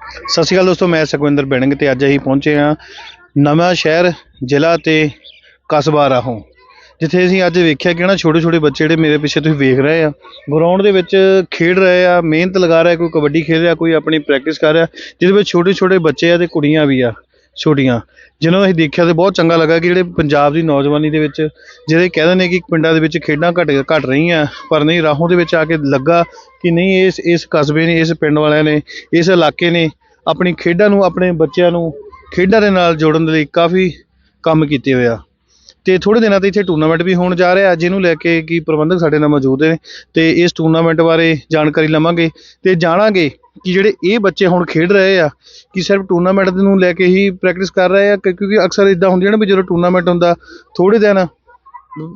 ਸਤਿ ਸ਼੍ਰੀ ਅਕਾਲ ਦੋਸਤੋ, ਮੈਂ ਸੁਖਵਿੰਦਰ ਬਿੰਗ ਤੇ ਅੱਜ ਅਸੀਂ ਪਹੁੰਚੇ ਹਾਂ ਨਵਾਂ ਸ਼ਹਿਰ, ਜ਼ਿਲ੍ਹਾ ਤੇ ਕਸਬਾ ਰਾਹੋਂ, ਜਿੱਥੇ ਅਸੀਂ ਅੱਜ ਵੇਖਿਆ ਕਿ ਨਾ ਛੋਟੇ ਛੋਟੇ ਬੱਚੇ ਜਿਹੜੇ ਮੇਰੇ ਪਿੱਛੇ ਤੁਸੀਂ ਵੇਖ ਰਹੇ ਆ ਗਰਾਊਂਡ ਦੇ ਵਿੱਚ ਖੇਡ ਰਹੇ ਆ, ਮਿਹਨਤ ਲਗਾ ਰਿਹਾ, ਕੋਈ ਕਬੱਡੀ ਖੇਡ ਰਿਹਾ, ਕੋਈ ਆਪਣੀ ਪ੍ਰੈਕਟਿਸ ਕਰ ਰਿਹਾ, ਜਿਹਦੇ ਵਿੱਚ ਛੋਟੇ ਛੋਟੇ ਬੱਚੇ ਆ ਤੇ ਕੁੜੀਆਂ ਵੀ ਆ। ਛੋਟੀਆਂ। ਜਿਨ੍ਹਾਂ ਨੂੰ ਅਸੀਂ ਦੇਖਿਆ ਤੇ ਬਹੁਤ ਚੰਗਾ ਲੱਗਾ ਕਿ ਜਿਹੜੇ ਪੰਜਾਬ ਦੀ ਨੌਜਵਾਨੀ ਦੇ ਵਿੱਚ ਜਿਹੜੇ ਕਹਿੰਦੇ ਨੇ ਕਿ ਪਿੰਡਾਂ ਦੇ ਵਿੱਚ ਖੇਡਾਂ ਘਟ ਘਟ ਰਹੀਆਂ, ਪਰ ਨਹੀਂ, ਰਾਹੋਂ ਦੇ ਵਿੱਚ ਆ ਕੇ ਲੱਗਾ ਕਿ ਨਹੀਂ, ਇਸ ਇਸ ਕਸਬੇ ਨੇ, ਇਸ ਪਿੰਡ ਵਾਲਿਆਂ ਨੇ, ਇਸ ਇਲਾਕੇ ਨੇ ਆਪਣੀ ਖੇਡਾਂ ਨੂੰ, ਆਪਣੇ ਬੱਚਿਆਂ ਨੂੰ ਖੇਡਾਂ ਦੇ ਨਾਲ ਜੋੜਨ ਦੇ ਲਈ ਕਾਫੀ ਕੰਮ ਕੀਤੇ ਹੋਏ ਆ। ਤੇ ਥੋੜੇ ਦਿਨਾਂ ਤੇ ਇੱਥੇ ਟੂਰਨਾਮੈਂਟ ਵੀ ਹੋਣ ਜਾ ਰਿਹਾ ਜਿਹਨੂੰ ਲੈ ਕੇ ਕੀ ਪ੍ਰਬੰਧਕ ਸਾਡੇ ਨਾਲ ਮੌਜੂਦ ਨੇ ਤੇ ਇਸ ਟੂਰਨਾਮੈਂਟ ਬਾਰੇ ਜਾਣਕਾਰੀ ਲਵਾਂਗੇ ਤੇ ਜਾਣਾਂਗੇ ਕਿ ਜਿਹੜੇ ਇਹ ਬੱਚੇ ਹੁਣ ਖੇਡ ਰਹੇ ਆ, ਕਿ ਸਿਰਫ ਟੂਰਨਾਮੈਂਟ ਨੂੰ ਲੈ ਕੇ ਹੀ ਪ੍ਰੈਕਟਿਸ ਕਰ ਰਹੇ ਆ, ਕਿ- ਕਿਉਂਕਿ ਅਕਸਰ ਇਦਾਂ ਹੁੰਦੀਆਂ ਨੇ ਵੀ ਜਦੋਂ ਟੂਰਨਾਮੈਂਟ ਹੁੰਦਾ ਥੋੜੇ ਦਿਨ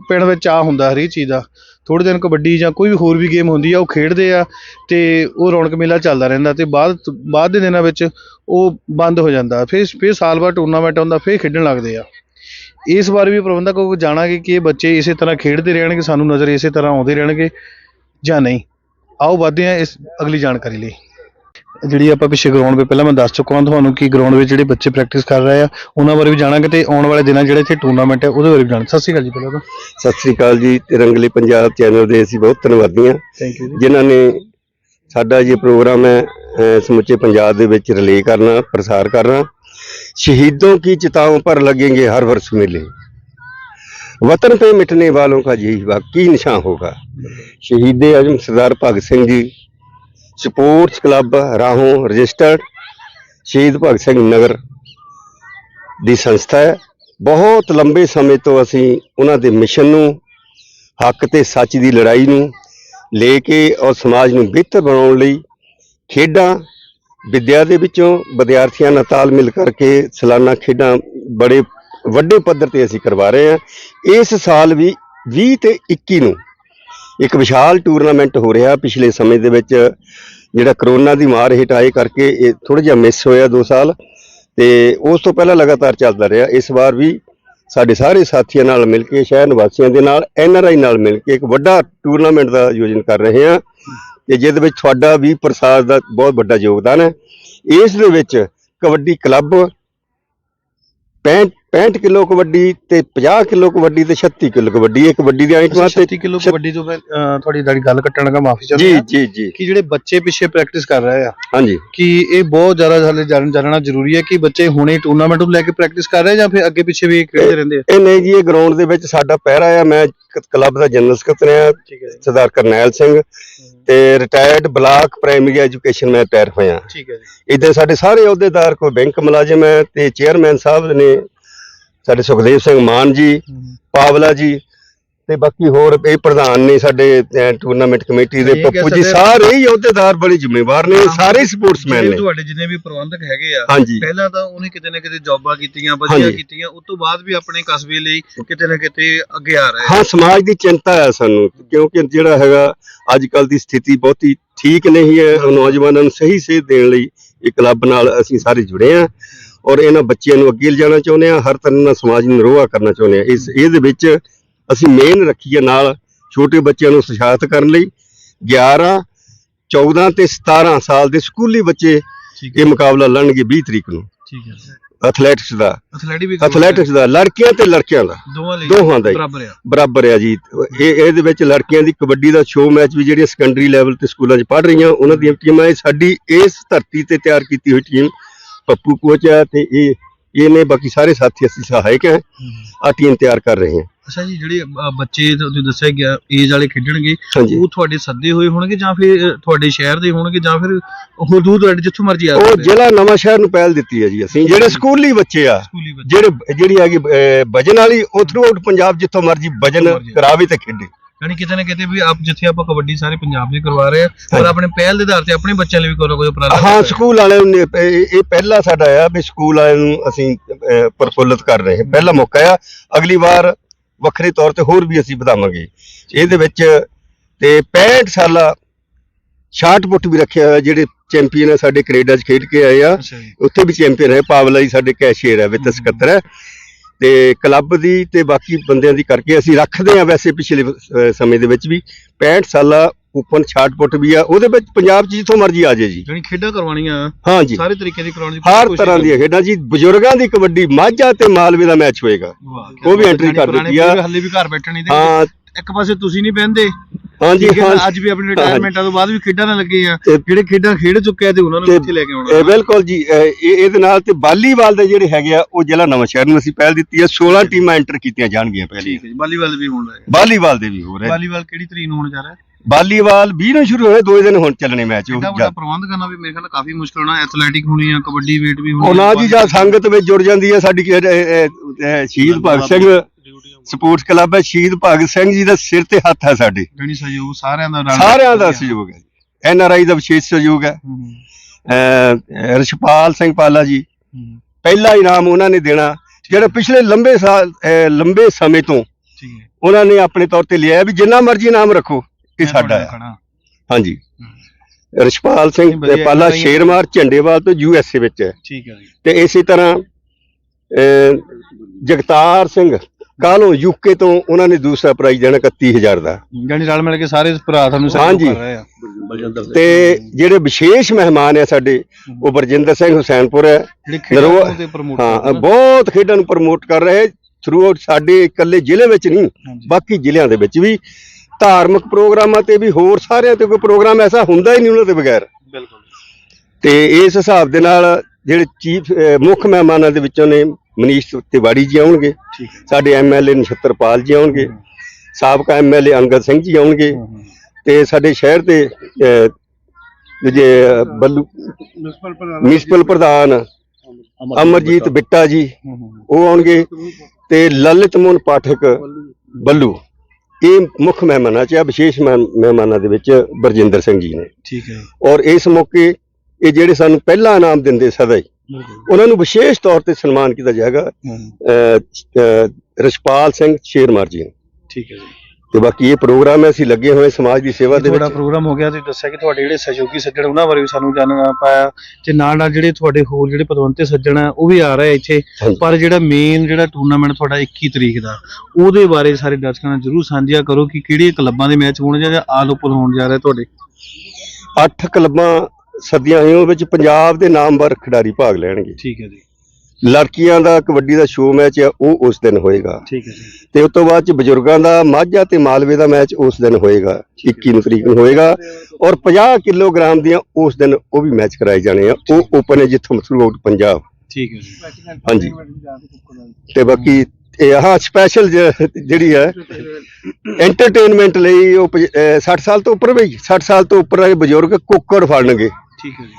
ਪਿੰਡ ਵਿੱਚ ਆ ਹੁੰਦਾ ਹਰੇਕ ਚੀਜ਼ ਦਾ ਥੋੜੇ ਦਿਨ ਕਬੱਡੀ ਜਾਂ ਕੋਈ ਵੀ ਹੋਰ ਵੀ ਗੇਮ ਹੁੰਦੀ ਆ, ਉਹ ਖੇਡਦੇ ਆ ਤੇ ਉਹ ਰੌਣਕ ਮੇਲਾ ਚੱਲਦਾ ਰਹਿੰਦਾ ਤੇ ਬਾਅਦ ਬਾਅਦ ਦੇ ਦਿਨਾਂ ਵਿੱਚ ਉਹ ਬੰਦ ਹੋ ਜਾਂਦਾ, ਫਿਰ ਫਿਰ ਸਾਲ ਬਾਅਦ ਟੂਰਨਾਮੈਂਟ ਆਉਂਦਾ, ਫਿਰ ਖੇਡਣ ਲੱਗਦੇ ਆ। ਇਸ ਵਾਰ ਵੀ ਪ੍ਰਬੰਧਕ ਕੋਲ ਜਾਣਾਂਗੇ ਕਿ ਇਹ ਬੱਚੇ ਇਸੇ ਤਰ੍ਹਾਂ ਖੇਡਦੇ ਰਹਿਣਗੇ, ਸਾਨੂੰ ਨਜ਼ਰ ਇਸੇ ਤਰ੍ਹਾਂ ਆਉਂਦੇ ਰਹਿਣਗੇ ਜਾਂ ਨਹੀਂ। ਆਓ, ਵਧਦੇ ਹਾਂ ਇਸ ਅਗਲੀ ਜਾਣਕਾਰੀ ਲਈ। ਜਿਹੜੀ ਆਪਾਂ ਪਿੱਛੇ ਗਰਾਊਂਡ ਵਿੱਚ ਪਹਿਲਾਂ ਮੈਂ ਦੱਸ ਚੁੱਕਾ ਹਾਂ ਤੁਹਾਨੂੰ ਕਿ ਗਰਾਊਂਡ ਵਿੱਚ ਜਿਹੜੇ ਬੱਚੇ ਪ੍ਰੈਕਟਿਸ ਕਰ ਰਹੇ ਆ ਉਹਨਾਂ ਬਾਰੇ ਵੀ ਜਾਣਾਂਗੇ ਤੇ ਆਉਣ ਵਾਲੇ ਦਿਨਾਂ ਜਿਹੜੇ ਇੱਥੇ ਟੂਰਨਾਮੈਂਟ ਹੈ ਉਹਦੇ ਬਾਰੇ ਵੀ ਜਾਣ ਸਤਿ ਸ਼੍ਰੀ ਅਕਾਲ ਜੀ ਪਹਿਲਾਂ ਤਾਂ। ਸਤਿ ਸ੍ਰੀ ਅਕਾਲ ਜੀ ਰੰਗਲੇ ਪੰਜਾਬ ਚੈਨਲ ਦੇ ਅਸੀਂ ਬਹੁਤ ਧੰਨਵਾਦੀ ਹਾਂ। ਥੈਂਕ ਜਿਨ੍ਹਾਂ ਨੇ ਸਾਡਾ ਇਹ ਪ੍ਰੋਗਰਾਮ ਹੈ ਸਮੁੱਚੇ ਪੰਜਾਬ ਦੇ ਵਿੱਚ ਰਿਲੇ ਕਰਨਾ ਪ੍ਰਸਾਰ ਕਰਨਾ। ਸ਼ਹੀਦੋਂ ਕੀ ਚਿਤਾਓਂ ਪਰ ਲੱਗेंगे ਹਰ ਵਰਸ ਮੇਲੇ। ਵਤਨ ਤੇ ਮਿਟਨੇ ਵਾਲੋਂ ਕਾ ਯਹੀ ਵਾਕੀ ਨਿਸ਼ਾਨ ਹੋਗਾ? ਸ਼ਹੀਦੇ ਅਜਮ ਸਰਦਾਰ ਭਗਤ ਸਿੰਘ ਜੀ ਸਪੋਰਟਸ ਕਲੱਬ ਰਾਹੋਂ ਰਜਿਸਟਰਡ ਸ਼ਹੀਦ ਭਗਤ ਸਿੰਘ ਨਗਰ ਦੀ ਸੰਸਥਾ ਹੈ। ਬਹੁਤ ਲੰਬੇ ਸਮੇਂ ਤੋਂ ਅਸੀਂ ਉਹਨਾਂ ਦੇ ਮਿਸ਼ਨ ਨੂੰ, ਹੱਕ ਤੇ ਸੱਚ ਦੀ ਲੜਾਈ ਨੂੰ ਲੈ ਕੇ ਔਰ ਸਮਾਜ ਨੂੰ ਬਿਹਤਰ ਬਣਾਉਣ ਲਈ ਖੇਡਾਂ, ਵਿਦਿਆ ਦੇ ਵਿੱਚੋਂ ਵਿਦਿਆਰਥੀਆਂ ਨਾਲ ਤਾਲਮੇਲ ਕਰਕੇ ਸਾਲਾਨਾ ਖੇਡਾਂ ਬੜੇ ਵੱਡੇ ਪੱਧਰ ਤੇ ਅਸੀਂ ਕਰਵਾ ਰਹੇ ਹਾਂ। ਇਸ ਸਾਲ ਵੀ 20 ਤੇ 21 ਨੂੰ ਇੱਕ ਵਿਸ਼ਾਲ ਟੂਰਨਾਮੈਂਟ ਹੋ ਰਿਹਾ ਪਿਛਲੇ ਸਮੇਂ ਦੇ ਵਿੱਚ। ਜਿਹੜਾ ਕਰੋਨਾ ਦੀ ਮਾਰ ਹੇਠ ਆਏ ਕਰਕੇ ਇਹ ਥੋੜਾ ਜਿਹਾ ਮਿਸ ਹੋਇਆ 2 ਸਾਲ ਤੇ ਉਸ ਤੋਂ ਪਹਿਲਾਂ ਲਗਾਤਾਰ ਚੱਲਦਾ ਰਿਹਾ। ਇਸ ਵਾਰ ਵੀ ਸਾਡੇ ਸਾਰੇ ਸਾਥੀਆਂ ਨਾਲ ਮਿਲ ਕੇ, ਸ਼ਹਿਰ ਨਿਵਾਸੀਆਂ ਦੇ ਨਾਲ ਐਨਆਰਆਈ ਨਾਲ ਮਿਲ ਕੇ ਇੱਕ ਵੱਡਾ ਟੂਰਨਾਮੈਂਟ ਦਾ ਆਯੋਜਨ ਕਰ ਰਹੇ ਹਾਂ ਤੇ ਜਿਹਦੇ ਵਿੱਚ ਤੁਹਾਡਾ ਵੀ ਪ੍ਰਸਾਦ ਦਾ ਬਹੁਤ ਵੱਡਾ ਯੋਗਦਾਨ ਹੈ। ਇਸ ਦੇ ਵਿੱਚ ਕਬੱਡੀ ਕਲੱਬ 65 65 ਕਿਲੋ ਕਬੱਡੀ ਤੇ 50 ਕਿਲੋ ਕਬੱਡੀ ਤੇ 36 ਕਿਲੋ ਕਬੱਡੀ ਇਹ ਕਬੱਡੀ ਦੇ ਆਈਟਮਾਂ ਤੇ 36 ਕਿਲੋ ਕਬੱਡੀ ਤੋਂ ਮੈਂ ਤੁਹਾਡੀ ਦਾੜੀ ਗੱਲ ਕੱਟਣ ਲੱਗਾ ਮਾਫੀ ਜੀ ਚਾਹੁੰਦਾ ਜੀ ਜੀ। ਕਿ ਜਿਹੜੇ ਬੱਚੇ ਪਿੱਛੇ ਪ੍ਰੈਕਟਿਸ ਕਰ ਰਹੇ ਆ ਹਾਂਜੀ। ਕਿ ਇਹ ਬਹੁਤ ਜ਼ਿਆਦਾ ਹਾਲੇ ਜਾਣ- ਜਾਣਨਾ ਜ਼ਰੂਰੀ ਹੈ ਕਿ ਬੱਚੇ ਹੁਣੇ ਟੂਰਨਾਮੈਂਟ ਨੂੰ ਲੈ ਕੇ ਪ੍ਰੈਕਟਿਸ ਕਰ ਰਹੇ ਜਾਂ ਫਿਰ ਅੱਗੇ ਪਿੱਛੇ ਵੀ ਖੇਡਦੇ ਰਹਿੰਦੇ ਆ? ਇਹ ਨਹੀਂ ਜੀ ਇਹ ਗਰਾਊਂਡ ਦੇ ਵਿੱਚ ਸਾਡਾ ਪਹਿਰਾ ਆ ਮੈਂ ਕ- ਕਲੱਬ ਦਾ ਜਨਰਲ ਸਕੱਤਰ ਆ ਠੀਕ ਹੈ ਜੀ। ਸਰਦਾਰ ਕਰਨੈਲ ਸਿੰਘ ਤੇ ਰਿਟਾਇਰਡ ਬਲਾਕ ਪ੍ਰਾਇਮਰੀ ਐਜੂਕੇਸ਼ਨ ਮੈਂ ਰਿਟਾਇਰ ਹੋਇਆ। ਠੀਕ ਹੈ ਜੀ। ਇਦਾਂ ਸਾਡੇ ਸਾਰੇ ਅਹੁਦੇਦਾਰ ਕੋਈ ਬੈਂਕ ਮੁਲਾਜ਼ਮ ਹੈ ਤੇ ਚੇਅਰਮੈਨ ਸਾਹਿਬ ਨੇ ਸਾਡੇ ਸੁਖਦੇਵ ਸਿੰਘ ਮਾਨ ਜੀ ਪਾਵਲਾ ਜੀ ਤੇ ਬਾਕੀ ਹੋਰ ਇਹ ਪ੍ਰਧਾਨ ਨੇ ਸਾਡੇ ਟੂਰਨਾਮੈਂਟ ਕਮੇਟੀ ਦੇ ਪੱਪੂ ਜੀ ਸਾਰੇ। ਹੀ ਅਹੁਦੇਦਾਰ ਬੜੇ ਜ਼ਿੰਮੇਵਾਰ ਨੇ ਸਾਰੇ ਸਪੋਰਟਸਮੈਨ ਨੇ। ਤੁਹਾਡੇ ਜਿੰਨੇ ਵੀ ਪ੍ਰਬੰਧਕ ਹੈਗੇ ਆ ਪਹਿਲਾਂ ਤਾਂ ਉਹਨੇ ਕਿਤੇ ਨਾ ਕਿਤੇ ਜੌਬਾਂ ਕੀਤੀਆਂ ਵਧੀਆ। ਕੀਤੀਆਂ ਉਸ ਤੋਂ ਬਾਅਦ ਵੀ ਆਪਣੇ ਕਸਬੇ ਲਈ ਕਿਤੇ ਨਾ ਕਿਤੇ ਅੱਗੇ ਆ ਰਹੇ ਆ। ਹਾਂ ਸਮਾਜ ਦੀ ਚਿੰਤਾ ਹੈ ਸਾਨੂੰ ਕਿਉਂਕਿ ਜਿਹੜਾ ਹੈਗਾ ਅੱਜ ਕੱਲ ਦੀ ਸਥਿਤੀ ਬਹੁਤੀ ਠੀਕ ਨਹੀਂ ਹੈ ਨੌਜਵਾਨਾਂ ਨੂੰ ਸਹੀ ਸੇਧ ਦੇਣ ਲਈ ਇਹ ਕਲੱਬ ਨਾਲ ਅਸੀਂ ਸਾਰੇ ਜੁੜੇ ਹਾਂ। ਔਰ ਇਹਨਾਂ ਬੱਚਿਆਂ ਨੂੰ ਅੱਗੇ ਲਿਜਾਣਾ ਚਾਹੁੰਦੇ ਹਾਂ ਹਰ ਤਰ੍ਹਾਂ ਨਾਲ ਸਮਾਜ ਨੂੰ ਨਰੋਆ ਕਰਨਾ ਚਾਹੁੰਦੇ ਹਾਂ। ਇਸ ਇਹਦੇ ਵਿੱਚ ਅਸੀਂ ਮੇਨ ਰੱਖੀ ਹੈ ਨਾਲ ਛੋਟੇ ਬੱਚਿਆਂ ਨੂੰ ਉਤਸ਼ਾਹਿਤ ਕਰਨ ਲਈ। 11 14 ਤੇ 17 ਸਾਲ ਦੇ ਸਕੂਲੀ ਬੱਚੇ ਇਹ ਮੁਕਾਬਲਾ ਲੜਨਗੇ 20 ਤਰੀਕ ਨੂੰ। ਠੀਕ ਹੈ ਐਥਲੈਟਿਕਸ ਦਾ। ਐਥਲੈਟਿਕਸ ਦਾ ਲੜਕੀਆਂ ਤੇ ਲੜਕਿਆਂ ਦਾ। ਦੋਹਾਂ ਦਾ ਆ। ਬਰਾਬਰ ਆ ਜੀ। ਇਹ ਇਹਦੇ ਵਿੱਚ ਲੜਕੀਆਂ ਦੀ ਕਬੱਡੀ ਦਾ ਸ਼ੋਅ ਮੈਚ ਵੀ ਜਿਹੜੀਆਂ ਸੈਕੰਡਰੀ ਲੈਵਲ ਤੇ ਸਕੂਲਾਂ 'ਚ ਪੜ੍ਹ ਰਹੀਆਂ ਉਹਨਾਂ ਦੀਆਂ ਟੀਮਾਂ ਇਹ ਸਾਡੀ ਇਸ ਧਰਤੀ ਤੇ ਤਿਆਰ ਕੀਤੀ ਹੋਈ ਟੀਮ ਪੱਪੂ ਕੋਚ ਹੈ ਤੇ ਇਹ ਇਹਨੇ ਬਾਕੀ ਸਾਰੇ ਸਾਥੀ ਅਸੀਂ ਸਹਾਇਕ ਹੈ ਆ ਟੀਮ ਤਿਆਰ ਕਰ ਰਹੇ ਹਾਂ ਅੱਛਾ ਜੀ ਜਿਹੜੇ ਅ, ਬੱਚੇ ਤੁਸੀਂ ਦੱਸਿਆ ਗਿਆ ਏਜ ਵਾਲੇ ਖੇਡਣਗੇ ਹਾਂਜੀ ਉਹ ਤੁਹਾਡੇ ਸੱਦੇ ਹੋਏ ਹੋਣਗੇ ਜਾਂ ਫਿਰ ਅ, ਤੁਹਾਡੇ ਸ਼ਹਿਰ ਦੇ ਹੋਣਗੇ ਜਾਂ ਫਿਰ ਹੋਰ ਦੂਰ ਦਰਾਡੇ ਜਿੱਥੋਂ ਮਰਜ਼ੀ ਆ ਉਹ? ਜ਼ਿਲ੍ਹਾ ਨਵਾਂ ਸ਼ਹਿਰ ਨੂੰ ਪਹਿਲ ਦਿੱਤੀ ਹੈ ਜੀ ਅਸੀਂ ਜਿਹੜੇ ਸਕੂਲੀ ਬੱਚੇ ਆ ਸਕੂਲੀ ਬੱਚੇ ਜਿਹੜੇ ਜਿਹੜੀ ਹੈਗੀ ਅਹ, ਵਜਨ ਵਾਲੀ ਉਹ ਥਰੂ ਆਊਟ ਪੰਜਾਬ ਜਿੱਥੋਂ ਮਰਜ਼ੀ ਵਜਨ। ਕਰਾਵੇ ਤੇ ਖੇਡੇ ਯਾਨੀ ਕਿਤੇ ਨਾ ਕਿਤੇ ਵੀ ਆਪ ਜਿੱਥੇ ਆਪਾਂ ਕਬੱਡੀ ਸਾਰੇ ਪੰਜਾਬ ਦੇ ਕਰਵਾ ਰਹੇ ਆ ਪਰ। ਆਪਣੇ ਪਹਿਲ ਦੇ ਆਧਾਰ ਤੇ ਆਪਣੇ ਬੱਚਿਆਂ ਲਈ ਵੀ ਕੋਈ ਕੋਈ ਉਪਰਾਲਾ ਕਰ ਹਾਂ। ਸਕੂਲ ਵਾਲਿਆਂ ਨੂੰ ਇਹ ਇਹ ਪਹਿਲਾ ਸਾਡਾ ਆ ਵੀ ਸਕੂਲ ਵਾਲਿਆਂ ਨੂੰ ਅਸੀਂ ਅਹ, ਪ੍ਰਫੁੱਲਤ ਕਰ ਰਹੇ ਹਾਂ। ਪਹਿਲਾ ਮੌਕਾ ਆ ਅਗਲੀ ਵਾਰ ਵੱਖਰੇ ਤੌਰ ਤੇ ਹੋਰ ਵੀ ਅਸੀਂ ਵਧਾਵਾਂਗੇ। ਇਹਦੇ ਵਿੱਚ ਤੇ 65 ਸਾਲਾ ਸ਼ਾਟ ਪੁੱਟ ਵੀ ਰੱਖਿਆ ਹੋਇਆ ਜਿਹੜੇ ਚੈਂਪੀਅਨ ਆ ਸਾਡੇ ਕੈਨੇਡਾ 'ਚ ਖੇਡ ਕੇ ਆਏ ਆ। ਅੱਛਾ ਜੀ। ਉੱਥੇ ਵੀ ਚੈਂਪੀਅਨ ਹੈ ਪਾਵਲਾ ਜੀ ਸਾਡੇ ਕੈਸ਼ੀਅਰ ਹੈ ਵਿੱਤ ਸਕੱਤਰ ਹੈ ਤੇ ਕਲੱਬ ਦੀ ਤੇ ਬਾਕੀ ਬੰਦਿਆਂ ਦੀ ਕਰਕੇ ਅਸੀਂ ਰੱਖਦੇ ਆ ਵੈਸੇ ਪਿਛਲੇ ਅਹ, ਸਮੇਂ ਦੇ ਵਿੱਚ ਵੀ। 65 ਸਾਲਾ ਓਪਨ ਸ਼ਾਟਪੁੱਟ ਵੀ ਆ ਉਹਦੇ ਵਿੱਚ ਪੰਜਾਬ 'ਚ ਜਿੱਥੋਂ ਮਰਜ਼ੀ ਆ ਜਾਏ ਜੀ। ਜਾਨੀ ਖੇਡਾਂ ਕਰਵਾਉਣੀਆਂ। ਹਾਂ ਜੀ। ਸਾਰੇ ਤਰੀਕੇ ਦੀ ਕਰਾਉਣ ਦੀ ਪੂਰੀ ਹਰ ਕੋਸ਼ਿਸ਼ ਤਰ੍ਹਾਂ ਦੀਆਂ ਖੇਡਾਂ ਜੀ ਬਜ਼ੁਰਗਾਂ ਦੀ ਕਬੱਡੀ ਮਾਝਾ ਤੇ ਮਾਲਵੇ ਦਾ ਮੈਚ ਹੋਏਗਾ। ਵਾਹ, ਉਹ ਵੀ entry ਕਰ ਪੁਰਾਣੇ ਦਿੱਤੀ ਆ। player ਹੱਲੇ ਵੀ ਘਰ ਬੈਠੇ ਨਹੀਂ ਤੇ ਹਾਂ। ਇੱਕ ਪਾਸੇ ਤੁਸੀਂ ਨਹੀਂ ਬਹਿੰਦੇ ਹਾਂ ਜੀ ਠੀਕ ਹੈ ਨਾ, ਹਾਂ ਅੱਜ ਵੀ ਆਪਣੀ ਰਿਟਾਇਰਮੈਂਟਾਂ ਤੋਂ ਬਾਅਦ ਵੀ ਖੇਡਾਂ ਨਾਲ ਲੱਗੇ ਆ। ਤੇ- ਜਿਹੜੇ ਖੇਡਾਂ ਖੇਡ ਚੁੱਕੇ ਆ ਤੇ ਉਹਨਾਂ ਨੂੰ ਤੇ- ਕਿੱਥੇ ਲੈ ਕੇ ਇਹ ਆਉਣਾ ਬਿਲਕੁਲ ਜੀ ਇਹ ਇਹ- ਇਹਦੇ ਨਾਲ ਤੇ ਵਾਲੀਬਾਲ ਦੇ ਜਿਹੜੇ ਹੈਗੇ ਆ ਉਹ ਜ਼ਿਲ੍ਹਾ ਨਵਾਂ ਸ਼ਹਿਰ ਨੂੰ ਅਸੀਂ ਪਹਿਲ ਦਿੱਤੀ ਹੈ। 16 ਟੀਮਾਂ ਐਂਟਰ ਕੀਤੀਆਂ ਜਾਣਗੀਆਂ ਪਹਿਲੀ ਠੀਕ ਹੈ ਜੀ ਵਾਲੀਬਾਲ ਵੀ ਹੋਣ ਲੱਗਾ ਵਾਲੀਬਾਲ ਦੇ ਵੀ ਹੋ ਰਹੇ। ਵਾਲੀਬਾਲ ਕਿਹੜੀ ਤਰੀਕ ਨੂੰ ਹੋਣ ਜਾ ਰਿਹਾ? ਹੈ ਵਾਲੀਬਾਲ 20 ਨੂੰ ਸ਼ੁਰੂ ਹੋਏ ਦੋ ਦਿਨ ਹੁਣ ਚੱਲਣੇ ਮੈਚ। ਉਹ ਕਿੰਨਾ ਵੱਡਾ ਪ੍ਰਬੰਧ ਕਰਨਾ ਵੀ ਮੇਰੇ ਖਿਆਲ ਨਾਲ ਕਾਫੀ ਮੁਸ਼ਕਲ ਹੋਣਾ। ਐਥਲੈਟਿਕ ਹੋਣੀ ਆ ਕਬੱਡੀ ਵੇਟ ਵੀ ਹੋਣੀ ਉਹ ਨਾ ਜੀ ਜਾਂ ਸੰਗਤ ਵਿੱਚ ਜੁੜ ਜਾਂਦੀ ਹੈ ਸਾਡੀ ਇਹ- ਇਹ- ਇਹ- ਇਹ ਸ਼ਹੀਦ ਭਗਤ ਸਿੰਘ ਸਪੋਰਟਸ ਕਲੱਬ ਹੈ ਸ਼ਹੀਦ ਭਗਤ ਸਿੰਘ ਜੀ ਦਾ ਸਿਰ ਤੇ ਹੱਥ ਹੈ ਸਾਡੇ। ਸਹਿਯੋਗ ਸਾਰਿਆਂ ਦਾ ਰਲ- ਸਾਰਿਆਂ ਦਾ ਸਹਿਯੋਗ ਹੈ ਐਨ ਆਰ ਆਈ ਦਾ ਵਿਸ਼ੇਸ਼ ਸਹਿਯੋਗ ਹੈ। ਰਛਪਾਲ ਸਿੰਘ ਪਾਲਾ ਜੀ। ਪਹਿਲਾ ਇਨਾਮ ਉਹਨਾਂ ਨੇ ਦੇਣਾ ਜਿਹੜਾ ਪਿਛਲੇ ਲੰਬੇ ਸਾਲ ਲੰਬੇ ਸਮੇਂ ਤੋਂ ਉਹਨਾਂ ਨੇ ਆਪਣੇ ਤੌਰ ਤੇ ਲਿਆ ਵੀ ਜਿੰਨਾ ਮਰਜ਼ੀ ਇਨਾਮ ਰੱਖੋ ਇਹ ਸਾਡਾ ਹੈ। ਹਾਂਜੀ। ਹੂੰ, ਰਛਪਾਲ ਸਿੰਘ ਪਾਲਾ। ਸ਼ੇਰਮਾਰ ਝੰਡੇਵਾਲ ਤੋਂ ਯੂ ਐਸ ਏ ਵਿੱਚ ਹੈ। ਠੀਕ ਹੈ ਜੀ। ਤੇ ਇਸੇ ਤਰ੍ਹਾਂ ਜਗਤਾਰ ਸਿੰਘ ਕਾਲੋਂ ਯੂਕੇ ਤੋਂ ਉਹਨਾਂ ਨੇ ਦੂਸਰਾ ਪ੍ਰਾਈਜ਼ ਦੇਣਾ 31000 ਦਾ। ਜਾਨੀ ਰਲ ਮਿਲ ਕੇ ਸਾਰੇ ਭਰਾ ਤੁਹਾਨੂੰ ਸਹਿਯੋਗ ਹਾਂਜੀ। ਕਰ ਰਹੇ ਆ। ਤੇ ਜਿਹੜੇ ਵਿਸ਼ੇਸ਼ ਮਹਿਮਾਨ ਆ ਸਾਡੇ ਉਹ ਬਰਜਿੰਦਰ ਸਿੰਘ ਹੁਸੈਨਪੁਰ ਹੈ ਜਿਹੜੇ ਖੇਡਾਂ ਨਰਵਾ- ਨੂੰ ਤੇ ਪ੍ਰਮੋਟ ਹਾਂ ਬਹੁਤ ਖੇਡਾਂ ਨੂੰ ਪ੍ਰਮੋਟ ਕਰ ਰਹੇ ਥਰੂ ਆਊਟ ਸਾਡੇ ਇਕੱਲੇ ਜ਼ਿਲ੍ਹੇ ਵਿੱਚ ਨਹੀਂ ਬਾਕੀ ਜ਼ਿਲ੍ਹਿਆਂ ਦੇ ਵਿੱਚ ਵੀ। ਧਾਰਮਿਕ ਪ੍ਰੋਗਰਾਮਾਂ ਤੇ ਵੀ ਹੋਰ ਸਾਰਿਆਂ ਤੇ ਕੋਈ ਪ੍ਰੋਗਰਾਮ ਐਸਾ ਹੁੰਦਾ ਹੀ ਨਹੀਂ ਉਹਨਾਂ ਦੇ ਬਗੈਰ। ਬਿਲਕੁਲ। ਤੇ ਇਸ ਹਿਸਾਬ ਦੇ ਨਾਲ ਜਿਹੜੇ ਚੀਫ ਮੁੱਖ ਮਹਿਮਾਨਾਂ ਦੇ ਵਿੱਚੋਂ ਨੇ ਮਨੀਸ਼ ਤਿਵਾੜੀ ਜੀ ਆਉਣਗੇ ਸਾਡੇ ਐਮਐਲਏ ਨਛੱਤਰਪਾਲ ਜੀ ਆਉਣਗੇ ਸਾਬਕਾ ਐਮਐਲਏ ਅੰਗਦ ਸਿੰਘ ਜੀ ਆਉਣਗੇ। ਤੇ ਸਾਡੇ ਸ਼ਹਿਰ ਦੇ ਅਹ, ਬੱਲੂ ਮਿਊਨਿਸਪਲ ਪ੍ਰਧਾਨ ਅਮਰਜੀਤ ਬਿੱਟਾ। ਜੀ ਉਹ ਆਉਣਗੇ ਤੇ ਲਲਿਤ ਮੋਹਨ ਪਾਠਕ ਬੱਲੂ ਇਹ ਮੁੱਖ ਮਹਿਮਾਨਾਂ ਚ ਆ ਵਿਸ਼ੇਸ਼ ਮਹਿ- ਮਹਿਮਾਨਾਂ ਦੇ ਵਿੱਚ ਬਰਜਿੰਦਰ ਸਿੰਘ ਜੀ ਨੇ। ਠੀਕ ਹੈ। ਔਰ ਇਸ ਮੌਕੇ ਇਹ ਜਿਹੜੇ ਸਾਨੂੰ ਪਹਿਲਾ ਇਨਾਮ ਦਿੰਦੇ ਸਦਾ ਹੀ ਉਹਨਾਂ ਨੂੰ ਵਿਸ਼ੇਸ਼ ਤੌਰ ਤੇ ਸਨਮਾਨ ਕੀਤਾ ਜਾਏਗਾ ਰਛਪਾਲ ਸਿੰਘ ਸ਼ੇਰਮਾਰ ਜੀ ਨੂੰ। ਠੀਕ ਹੈ ਜੀ। ਤੇ ਬਾਕੀ ਇਹ ਪ੍ਰੋਗਰਾਮ ਹੈ ਅਸੀਂ ਲੱਗੇ ਹੋਏ ਸਮਾਜ ਦੀ ਸੇਵਾ ਦੇ ਤੁਹਾਡਾ ਵਿੱਚ ਪ੍ਰੋਗਰਾਮ ਹੋ ਗਿਆ ਤੁਸੀਂ ਦੱਸਿਆ ਕਿ ਤੁਹਾਡੇ ਜਿਹੜੇ ਸਹਿਯੋਗੀ ਸੱਜਣ ਉਹਨਾਂ ਬਾਰੇ ਵੀ ਸਾਨੂੰ ਜਾਣਨਾ ਪਾਇਆ। ਤੇ ਨਾਲ ਨਾਲ ਜਿਹੜੇ ਤੁਹਾਡੇ ਹੋਰ ਜਿਹੜੇ ਪਦਵੰਤੇ ਸੱਜਣ ਆ ਉਹ ਵੀ ਆ ਰਹੇ ਇੱਥੇ। ਪਰ ਜਿਹੜਾ ਮੇਨ ਜਿਹੜਾ ਟੂਰਨਾਮੈਂਟ ਤੁਹਾਡਾ 21 ਤਰੀਕ ਦਾ ਉਹਦੇ ਬਾਰੇ ਸਾਰੇ ਦਰਸ਼ਕਾਂ ਨਾਲ ਜਰੂਰ ਸਾਂਝਿਆ ਕਰੋ ਕਿ ਕਿਹੜੇ ਕਲੱਬਾਂ ਦੇ ਮੈਚ ਹੋਣ ਜਾਂ ਆਲ ਓਪਨ ਹੋਣ ਜਾ ਰਿਹਾ ਤੁਹਾਡੇ। ਅੱਠ ਕਲੱਬਾਂ ਸੱਦੀਆਂ ਹੋਈਆਂ ਵਿੱਚ ਪੰਜਾਬ ਦੇ ਨਾਮਵਰ ਖਿਡਾਰੀ ਭਾਗ ਲੈਣਗੇ। ਠੀਕ ਹੈ ਜੀ। ਲੜਕੀਆਂ ਦਾ ਕਬੱਡੀ ਦਾ ਸ਼ੋਅ ਮੈਚ ਹੈ ਉਹ ਉਸ ਦਿਨ ਹੋਏਗਾ। ਠੀਕ ਹੈ ਜੀ। ਤੇ ਉਸ ਤੋਂ ਬਾਅਦ ਚ ਬਜ਼ੁਰਗਾਂ ਦਾ ਮਾਝਾ ਤੇ ਮਾਲਵੇ ਦਾ ਮੈਚ ਉਸ ਦਿਨ ਹੋਏਗਾ 21 ਨੂੰ ਤਰੀਕ ਨੂੰ ਹੋਏਗਾ। ਔਰ 50 ਕਿਲੋਗ੍ਰਾਮ ਦੀਆਂ ਉਸ ਦਿਨ ਉਹ ਵੀ ਮੈਚ ਕਰਾਏ ਜਾਣੇ ਆ ਉਹ ਓਪਨ ਹੈ ਜਿੱਥੋਂ ਥਰੂ ਆਊਟ ਪੰਜਾਬ। ਠੀਕ ਹੈ ਜੀ। ਹਾਂਜੀ। ਤੇ ਬਾਕੀ ਇਹ ਆਹ ਸਪੈਸ਼ਲ ਜਿਹੜੀ ਹੈ ਐਂਟਰਟੇਨਮੈਂਟ ਲਈ ਉਹ ਪਜ- ਅਹ 60 ਸਾਲ ਤੋਂ ਉੱਪਰ ਵੀ 60 ਸਾਲ ਤੋਂ ਉੱਪਰ ਦੇ ਬਜ਼ੁਰਗ ਕੁੱਕੜ ਫੜਨਗੇ। ਠੀਕ ਹੈ ਜੀ।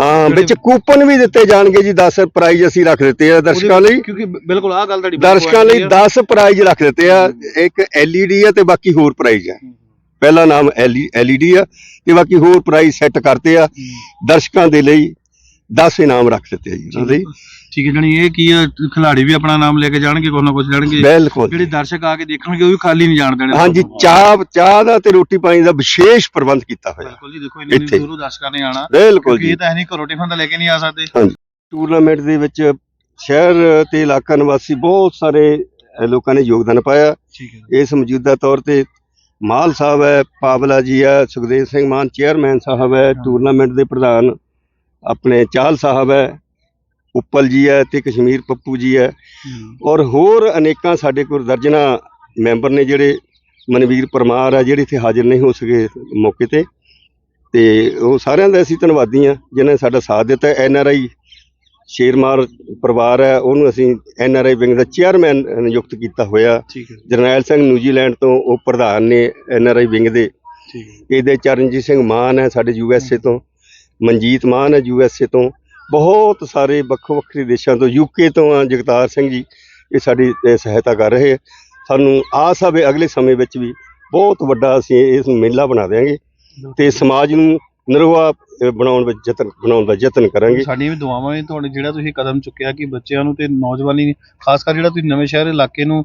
ਹਾਂ ਵਿੱਚ ਕੂਪਨ ਵੀ ਦਿੱਤੇ ਜਾਣਗੇ ਜੀ 10 ਪ੍ਰਾਈਜ਼ ਅਸੀਂ ਰੱਖ ਦਿੱਤੇ ਆ ਦਰਸ਼ਕਾਂ ਲਈ। ਕਿਉਂਕਿ ਬਿਲਕੁਲ ਆਹ ਗੱਲ ਤੁਹਾਡੀ ਦਰਸ਼ਕਾਂ ਲਈ clear 10 ਪ੍ਰਾਈਜ਼ ਰੱਖ ਦਿੱਤੇ ਆ ਇੱਕ ਐਲਈਡੀ ਆ ਤੇ ਬਾਕੀ ਹੋਰ ਪ੍ਰਾਈਜ਼ ਆ। ਪਹਿਲਾ ਨਾਮ ਐਲਈਡੀ ਆ ਤੇ ਬਾਕੀ ਹੋਰ ਪ੍ਰਾਈਜ਼ ਸੈੱਟ ਕਰਤੇ ਆ। ਦਰਸ਼ਕਾਂ ਦੇ ਲਈ 10 ਇਨਾਮ ਰੱਖ ਦਿੱਤੇ ਆ ਜੀ ਉਹਨਾਂ ਲਈ ਠੀਕ ਹੈ ਜਣੀ ਇਹ ਕੀ ਆ ਖਿਲਾੜੀ ਵੀ ਆਪਣਾ ਨਾਮ ਲੈ ਕੇ ਜਾਣਗੇ ਕੁਛ ਨਾ ਕੁਛ ਜਾਣਗੇ ਬਿਲਕੁਲ ਜਿਹੜੇ ਦਰਸ਼ਕ ਆ ਕੇ ਦੇਖਣਗੇ ਉਹ ਵੀ ਖਾਲੀ ਨਹੀਂ ਜਾਣ ਦੇਣੇ। ਹਾਂਜੀ ਚਾਹ ਚਾਹ ਦਾ ਤੇ ਰੋਟੀ ਪਾਣੀ ਦਾ ਵਿਸ਼ੇਸ਼ ਪ੍ਰਬੰਧ ਕੀਤਾ ਹੋਇਆ। ਬਿਲਕੁਲ ਜੀ ਦੇਖੋ ਇੰਨੇ। ਦੂਰੋਂ ਦਰਸ਼ਕਾਂ ਨੇ ਆਣਾ ਬਿਲਕੁਲ ਜੀ ਇਹ ਤਾਂ ਨਹੀਂ ਘਰੋਂ ਟਿਫਨ ਤਾਂ ਲੈ ਕੇ ਨਹੀਂ ਆ ਸਕਦੇ। ਟੂਰਨਾਮੈਂਟ ਦੇ ਵਿੱਚ ਸ਼ਹਿਰ ਤੇ ਇਲਾਕਾ ਨਿਵਾਸੀ ਬਹੁਤ ਸਾਰੇ ਲੋਕਾਂ ਨੇ ਯੋਗਦਾਨ ਪਾਇਆ। ਠੀਕ ਹੈ। ਇਸ ਮੌਜੂਦਾ ਤੌਰ ਤੇ ਮਾਲ ਸਾਹਿਬ ਹੈ ਪਾਵਲਾ ਜੀ ਹੈ ਸੁਖਦੇਵ ਸਿੰਘ ਮਾਨ ਚੇਅਰਮੈਨ ਸਾਹਿਬ ਹੈ ਟੂਰਨਾਮੈਂਟ ਦੇ ਪ੍ਰਧਾਨ ਆਪਣੇ ਚਾਹਲ ਸਾਹਿਬ ਹੈ। ਉੱਪਲ ਜੀ ਹੈ ਤੇ ਕਸ਼ਮੀਰ ਪੱਪੂ ਜੀ ਹੈ। ਔਰ ਹੋਰ ਅਨੇਕਾਂ ਸਾਡੇ ਕੋਲ ਦਰਜਨਾ ਮੈਂਬਰ ਨੇ ਜਿਹੜੇ ਮਨਵੀਰ ਪਰਮਾਰ ਆ ਜਿਹੜੇ ਇੱਥੇ ਹਾਜ਼ਰ ਨਹੀਂ ਹੋ ਸਕੇ ਮੌਕੇ ਤੇ। ਤੇ ਉਹ ਸਾਰਿਆਂ ਦਾ ਅਸੀਂ ਧੰਨਵਾਦੀ ਆ ਜਿਨ੍ਹਾਂ ਨੇ ਸਾਡਾ ਸਾਥ ਦਿੱਤਾ। ਐਨ ਆਰ ਆਈ ਸ਼ੇਰਮਾਰ ਪਰਿਵਾਰ ਹੈ ਉਹਨੂੰ ਅਸੀਂ ਐਨ ਆਰ ਆਈ ਵਿੰਗ ਦਾ ਚੇਅਰਮੈਨ ਨਿਯੁਕਤ ਕੀਤਾ ਹੋਇਆ। ਜਰਨੈਲ ਸਿੰਘ ਨਿਊਜ਼ੀਲੈਂਡ ਤੋਂ ਉਹ ਪ੍ਰਧਾਨ ਨੇ ਐਨ ਆਰ ਆਈ ਵਿੰਗ ਦੇ। ਇਹਦੇ ਚਰਨਜੀਤ ਸਿੰਘ ਮਾਨ ਹੈ ਸਾਡੇ ਯੂ ਐਸ ਏ ਤੋਂ। ਮਨਜੀਤ ਮਾਨ ਹੈ ਯੂ ਐਸ ਏ ਤੋਂ। ਬਹੁਤ ਸਾਰੇ ਵੱਖੋ ਵੱਖਰੇ ਦੇਸ਼ਾਂ ਤੋਂ ਯੂਕੇ ਤੋਂ ਆ ਜਗਤਾਰ ਸਿੰਘ ਜੀ ਇਹ ਸਾਡੀ ਅਹ, ਸਹਾਇਤਾ ਕਰ ਰਹੇ ਆ। ਸਾਨੂੰ ਆਸ ਆ ਵੀ ਅਗਲੇ ਸਮੇਂ ਵਿੱਚ ਵੀ ਬਹੁਤ ਵੱਡਾ ਅਸੀਂ ਇਸ ਮੇਲਾ ਬਣਾ ਦੇਵਾਂਗੇ ਤੇ ਸਮਾਜ ਨੂੰ ਨਿਰਵਾ ਅਹ, ਬਣਾਉਣ ਵਿੱਚ ਯਤਨ ਬਣਾਉਣ ਦਾ ਯਤਨ ਕਰਾਂਗੇ। ਸਾਡੀਆਂ ਵੀ ਦੁਆਵਾਂ ਨੇ ਤੁਹਾਡੇ ਜਿਹੜਾ ਤੁਸੀਂ ਕਦਮ ਚੁੱਕਿਆ ਕਿ ਬੱਚਿਆਂ ਨੂੰ ਤੇ ਨੌਜਵਾਨੀ ਖਾਸ ਕਰ ਜਿਹੜਾ ਤੁਸੀਂ ਨਵੇਂ ਸ਼ਹਿਰ ਇਲਾਕੇ ਨੂੰ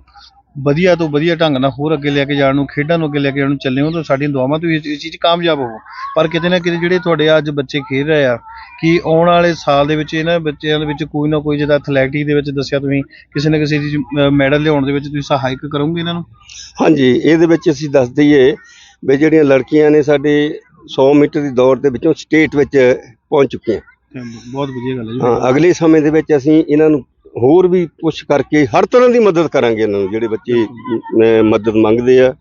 ਵਧੀਆ ਤੋਂ ਵਧੀਆ ਢੰਗ ਨਾਲ ਹੋਰ ਅੱਗੇ ਲੈ ਕੇ ਜਾਣ ਨੂੰ ਖੇਡਾਂ ਨੂੰ ਅੱਗੇ ਲੈ ਕੇ ਜਾਣ ਨੂੰ ਚੱਲੇ ਹੋ ਤਾਂ ਸਾਡੀਆਂ ਦੁਆਵਾਂ ਤੁਸੀਂ ਇਸ- ਚੀਜ਼ 'ਚ ਕਾਮਯਾਬ ਹੋਵੋ। ਪਰ ਕਿਤੇ ਨਾ ਕਿਤੇ ਜਿਹੜੇ ਤੁਹਾਡੇ ਅੱਜ ਬੱਚੇ ਖੇਡ ਰਹੇ ਆ ਕਿ ਆਉਣ ਵਾਲੇ ਸਾਲ ਦੇ ਵਿੱਚ ਇਹਨਾਂ ਬੱਚਿਆਂ ਦੇ ਵਿੱਚ ਕੋਈ ਨਾ ਕੋਈ ਜਿੱਦਾਂ ਐਥਲੈਟਿਕ ਦੇ ਵਿੱਚ ਦੱਸਿਆ ਤੁਸੀਂ ਕਿਸੇ ਨਾ ਕਿਸੇ ਚੀਜ਼ ਮੈਡਲ ਲਿਆਉਣ ਦੇ ਵਿੱਚ ਤੁਸੀਂ ਸਹਾਇਕ ਕਰੋਗੇ ਇਹਨਾਂ ਨੂੰ? ਹਾਂਜੀ ਇਹਦੇ ਵਿੱਚ ਅਸੀਂ ਦੱਸ ਦਈਏ ਵੀ ਜਿਹੜੀਆਂ ਲੜਕੀਆਂ ਨੇ ਸਾਡੇ 100 ਮੀਟਰ ਦੀ ਦੌੜ ਦੇ ਵਿੱਚੋਂ ਸਟੇਟ ਵਿੱਚ ਪਹੁੰਚ ਚੁੱਕੀਆਂ। ਬਹੁਤ ਵਧੀਆ ਗੱਲ ਹੈ ਜੀ। ਹਾਂ ਅਗਲੇ ਸਮੇਂ ਦੇ ਵਿੱਚ ਅਸੀਂ ਇਹਨਾਂ ਨੂੰ ਹੋਰ ਵੀ ਪੁਸ਼ ਕਰਕੇ ਹਰ ਤਰ੍ਹਾਂ ਦੀ ਮਦਦ ਕਰਾਂਗੇ ਇਹਨਾਂ ਨੂੰ ਜਿਹੜੇ ਬੱਚੇ ਮਦਦ ਮੰਗਦੇ ਆ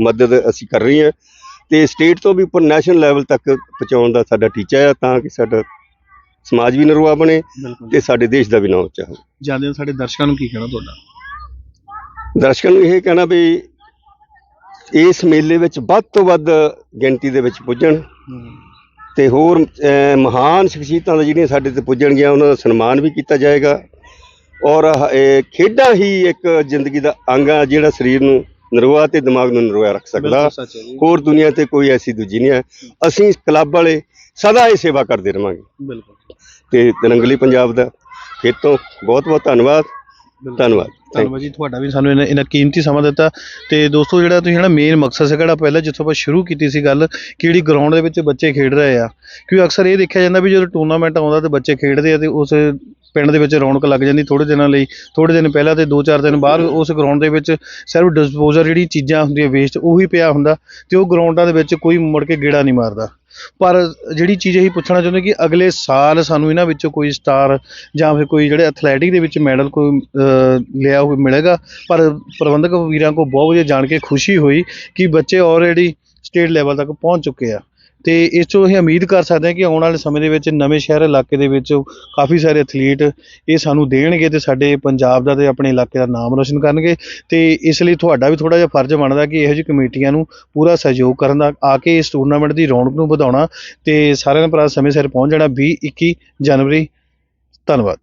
ਮਦਦ ਅਸੀਂ ਕਰ ਰਹੇ ਹਾਂ ਤੇ ਸਟੇਟ ਤੋਂ ਵੀ ਉੱਪਰ ਨੈਸ਼ਨਲ ਲੈਵਲ ਤੱਕ ਪਹੁੰਚਾਉਣ ਦਾ ਸਾਡਾ ਟੀਚਾ ਹੈ ਤਾਂ ਕਿ ਸਾਡਾ ਸਮਾਜ ਵੀ ਨਰਵਾ ਬਣੇ ਬਿਲਕੁਲ। ਤੇ ਸਾਡੇ ਦੇਸ਼ ਦਾ ਵੀ ਨਾਮ ਉੱਚਾ ਹੋਵੇ। ਜਾਂਦੇ ਹੋ ਸਾਡੇ ਦਰਸ਼ਕਾਂ ਨੂੰ ਕੀ ਕਹਿਣਾ ਤੁਹਾਡਾ? ਦਰਸ਼ਕਾਂ ਨੂੰ ਇਹ ਕਹਿਣਾ ਵੀ ਇਸ ਮੇਲੇ ਵਿੱਚ ਵੱਧ ਤੋਂ ਵੱਧ ਗਿਣਤੀ ਦੇ ਵਿੱਚ ਪੁੱਜਣ ਤੇ ਹੋਰ ਅਹ, ਮਹਾਨ ਸ਼ਖਸੀਅਤਾਂ ਦਾ ਜਿਹੜੀਆਂ ਸਾਡੇ ਤੇ ਪੁੱਜਣਗੀਆਂ ਉਹਨਾਂ ਦਾ ਸਨਮਾਨ ਵੀ ਕੀਤਾ ਜਾਏਗਾ। ਔਰ ਇਹ ਖੇਡਾਂ ਹੀ ਇੱਕ ਜ਼ਿੰਦਗੀ ਦਾ ਅੰਗ ਆ ਜਿਹੜਾ ਸਰੀਰ ਨੂੰ ਨਰਵਾ ਤੇ ਦਿਮਾਗ ਨੂੰ ਨਰਵਾ ਰੱਖ ਸਕਦਾ। ਹੋਰ ਦੁਨੀਆ ਤੇ ਕੋਈ ਐਸੀ ਦੂਜੀ ਨਹੀਂ ਹੈ। ਅਸੀਂ ਕਲੱਬ ਵਾਲੇ ਸਦਾ ਇਹ ਸੇਵਾ ਕਰਦੇ ਰਵਾਂਗੇ। ਬਿਲਕੁਲ। ਤੇ ਤਿਰੰਗਲੀ ਪੰਜਾਬ ਦਾ ਫਿਰ ਤੋਂ ਬਹੁਤ ਬਹੁਤ ਧੰਨਵਾਦ। ਧੰਨਵਾਦ। ਧੰਨਵਾਦ ਜੀ ਤੁਹਾਡਾ ਵੀ ਸਾਨੂੰ ਇਹਨਾਂ ਇਹਨਾਂ ਕੀਮਤੀ ਸਮਾਂ ਦਿੱਤਾ। ਤੇ ਦੋਸਤੋ ਜਿਹੜਾ ਤੁਸੀਂ ਜਿਹੜਾ ਮੇਨ ਮਕਸਦ ਸੀ ਜਿਹੜਾ ਪਹਿਲਾਂ ਜਿੱਥੋਂ ਆਪਾਂ ਸ਼ੁਰੂ ਕੀਤੀ ਸੀ ਗੱਲ ਕਿ ਜਿਹੜੀ ਗਰਾਊਂਡ ਦੇ ਵਿੱਚ ਬੱਚੇ ਖੇਡ ਰਹੇ ਆ। ਕਿਉਂਕਿ ਅਕਸਰ ਇਹ ਦੇਖਿਆ ਜਾਂਦਾ ਵੀ ਜਦੋਂ ਟੂਰਨਾਮੈਂਟ ਆਉਂਦਾ ਤੇ ਬੱਚੇ ਖੇਡਦੇ ਆ ਤੇ ਉਸ ਪਿੰਡ ਦੇ ਵਿੱਚ ਰੌਣਕ ਲੱਗ ਜਾਂਦੀ ਥੋੜੇ ਦਿਨਾਂ ਲਈ ਥੋੜੇ ਦਿਨ ਪਹਿਲਾਂ ਤੇ 2-4 ਦਿਨ ਬਾਅਦ ਉਸ ਗਰਾਊਂਡ ਦੇ ਵਿੱਚ ਸਿਰਫ ਡਿਸਪੋਜ਼ਰ ਜਿਹੜੀ ਚੀਜ਼ਾਂ ਹੁੰਦੀਆਂ ਵੇਸਟ ਉਹੀ ਪਿਆ ਹੁੰਦਾ ਤੇ ਉਹ ਗਰਾਊਂਡਾਂ ਦੇ ਵਿੱਚ ਕੋਈ ਮੁੜ ਕੇ ਗੇੜਾ ਨਹੀਂ ਮਾਰਦਾ। ਪਰ ਜਿਹੜੀ ਚੀਜ਼ ਇਹੀ ਪੁੱਛਣਾ ਚਾਹੁੰਦੇ ਕਿ ਅਗਲੇ ਸਾਲ ਸਾਨੂੰ ਇਹਨਾਂ ਵਿੱਚੋਂ ਕੋਈ ਸਟਾਰ ਜਾਂ ਫਿਰ ਕੋਈ ਜਿਹੜੇ ਐਥਲੈਟਿਕ ਦੇ ਵਿੱਚ ਮੈਡਲ ਕੋਈ ਲਿਆ ਹੋਵੇ ਮਿਲੇਗਾ, ਪਰ ਪ੍ਰਬੰਧਕ ਵੀਰਾਂ ਕੋ ਬਹੁਤ ਵਧੀਆ ਜਾਣ ਕੇ ਖੁਸ਼ੀ ਹੋਈ ਕਿ ਬੱਚੇ ਆਲਰੇਡੀ ਸਟੇਟ ਲੈਵਲ ਤੱਕ ਪਹੁੰਚ ਚੁੱਕੇ ਆ। ਤੇ ਇਸ ਤੋਂ ਅਸੀਂ ਉਮੀਦ ਕਰ ਸਕਦੇ ਹਾਂ ਕਿ ਆਉਣ ਵਾਲੇ ਸਮੇਂ ਦੇ ਵਿੱਚ ਨਵੇਂ ਸ਼ਹਿਰ, ਇਲਾਕੇ ਦੇ ਵਿੱਚ ਕਾਫੀ ਸਾਰੇ ਐਥਲੀਟ ਇਹ ਸਾਨੂੰ ਦੇਣਗੇ ਤੇ ਸਾਡੇ ਪੰਜਾਬ ਦਾ ਤੇ ਆਪਣੇ ਇਲਾਕੇ ਦਾ ਨਾਮ ਰੋਸ਼ਨ ਕਰਨਗੇ। ਤੇ ਇਸ ਲਈ ਤੁਹਾਡਾ ਵੀ ਥੋੜਾ ਜਿਹਾ ਫਰਜ਼ ਬਣਦਾ ਕਿ ਇਹੋ ਜਿਹੀ ਕਮੇਟੀਆਂ ਨੂੰ ਪੂਰਾ ਸਹਿਯੋਗ ਕਰਨ ਦਾ, ਆ ਕੇ ਇਸ ਟੂਰਨਾਮੈਂਟ ਦੀ ਰੌਣਕ ਨੂੰ ਵਧਾਉਣਾ। ਤੇ ਸਾਰਿਆਂ ਦਾ ਭਰਾ ਸਮੇਂ ਸਿਰ ਪਹੁੰਚ ਜਾਣਾ 20 21 ਜਨਵਰੀ। ਧੰਨਵਾਦ।